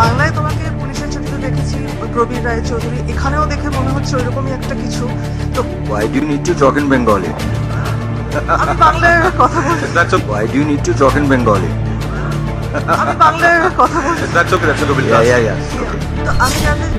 বাংলায় তোমাকে পুলিশের চাকরি দেখেছি প্রবীর রায় চৌধুরী এখানেও দেখে মনে হচ্ছে ওইরকমই একটা কিছু তো Why do you need to talk in Bengali? আমি বাংলায় কথা বলছি That's okay. Why do you need to talk in Bengali? আমি বাংলায় কথা বলছি That's okay. That's okay. Yeah, yeah, yeah.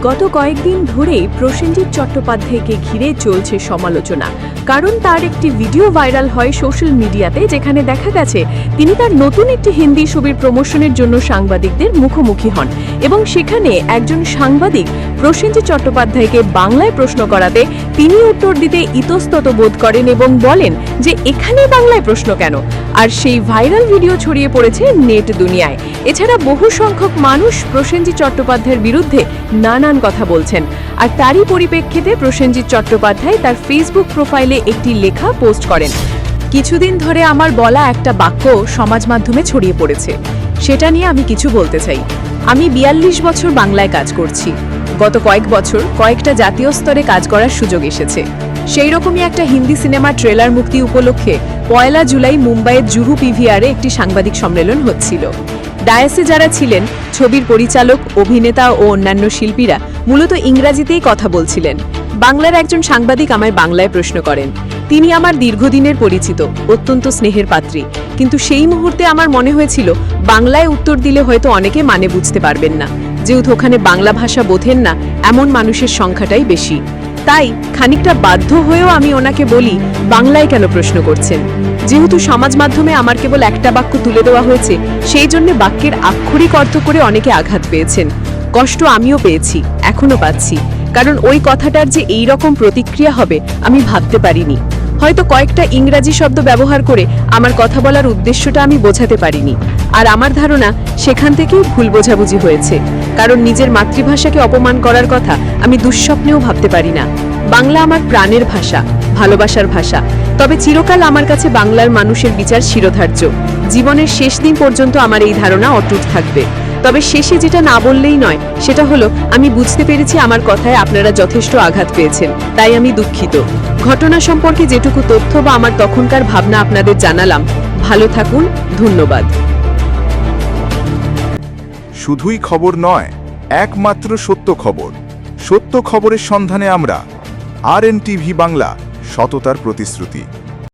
গত কয়েকদিন ধরেই প্রসেনজিৎ চট্টোপাধ্যায়কে ঘিরে চলছে সমালোচনা। কারণ তার একটি ভিডিও ভাইরাল হয় সোশ্যাল মিডিয়াতে, যেখানে দেখা গেছে তিনি তার নতুন একটি হিন্দি ছবির প্রমোশনের জন্য সাংবাদিকদের মুখোমুখি হন এবং সেখানে একজন সাংবাদিক প্রসেনজিৎ চট্টোপাধ্যায়কে বাংলায় প্রশ্ন করাতে তিনি উত্তর দিতে ইতস্তত বোধ করেন এবং বলেন যে এখানে বাংলায় প্রশ্ন কেন? আর সেই ভাইরাল ভিডিও ছড়িয়ে পড়েছে নেট দুনিয়ায়। এছাড়া বহু সংখ্যক মানুষ প্রসেনজিৎ চট্টোপাধ্যায়ের বিরুদ্ধে নানান কথা বলছেন। আর তারই পরিপ্রেক্ষিতে প্রসেনজিৎ চট্টোপাধ্যায় তার ফেসবুক প্রোফাইলে একটি লেখা পোস্ট করেন। কিছুদিন ধরে আমার বলা একটা বাক্য সমাজ মাধ্যমে ছড়িয়ে পড়েছে। সেটা নিয়ে আমি কিছু বলতে চাই। আমি বিয়াল্লিশ বছর বাংলায় কাজ করছি। গত কয়েক বছর কয়েকটা জাতীয় স্তরে কাজ করার সুযোগ এসেছে। সেই রকমই একটা হিন্দি সিনেমা ট্রেলার মুক্তি উপলক্ষে পয়লা জুলাই মুম্বাইয়ের জুহু পিভিআরে একটি সাংবাদিক সম্মেলন হচ্ছিল। ডায়াসে যারা ছিলেন, ছবির পরিচালক, অভিনেতা ও অন্যান্য শিল্পীরা মূলত ইংরাজিতেই কথা বলছিলেন। বাংলার একজন সাংবাদিক আমায় বাংলায় প্রশ্ন করেন, তিনি আমার দীর্ঘদিনের পরিচিত, অত্যন্ত স্নেহের পাত্রী। কিন্তু সেই মুহূর্তে আমার মনে হয়েছিল, বাংলায় উত্তর দিলে হয়তো অনেকে মানে বুঝতে পারবেন না। যেহেতু ওখানে বাংলা ভাষা বোঝেন না, এমন মানুষের সংখ্যাটাই বেশি। তাই খানিকটা বাধ্য হয়েও আমি ওনাকে বলি, বাংলায় কেন প্রশ্ন করছেন? যেহেতু সমাজ মাধ্যমে আমার কেবল একটা বাক্য তুলে দেওয়া হয়েছে, সেই জন্য বাক্যের আক্ষরিক অর্থ করে অনেকে আঘাত পেয়েছেন। কষ্ট আমিও পেয়েছি এখনও পাচ্ছি। কারণ ওই কথাটার যে এই রকম প্রতিক্রিয়া হবে, আমি ভাবতে পারিনি। হয়তো কয়েকটা ইংরাজি শব্দ ব্যবহার করে আমার কথা বলার উদ্দেশ্যটা আমি বোঝাতে পারিনি। আর আমার ধারণা সেখান থেকেই ভুল বোঝাবুঝি হয়েছে। কারণ নিজের মাতৃভাষাকে অপমান করার কথা আমি দুঃস্বপ্নেও ভাবতে পারি না। বাংলা আমার প্রাণের ভাষা, ভালোবাসার ভাষা। তবে চিরকাল আমার কাছে বাংলার মানুষের বিচার শিরোধার্য। জীবনের শেষ দিন পর্যন্ত আমার এই ধারণা অটুট থাকবে। তবে শেষে যেটা না বললেই নয়, সেটা হলো আমি বুঝতে পেরেছি আমার কথায় আপনারা যথেষ্ট আঘাত পেয়েছেন, তাই আমি দুঃখিত। ঘটনা সম্পর্কে যেটুকু তথ্য বা আমার তখনকার ভাবনা আপনাদের জানালাম। ভালো থাকুন, ধন্যবাদ। শুধুই খবর নয় একমাত্র সত্য খবর। সত্য খবরের সন্ধানে আমরা আর বাংলা সততার প্রতিশ্রুতি।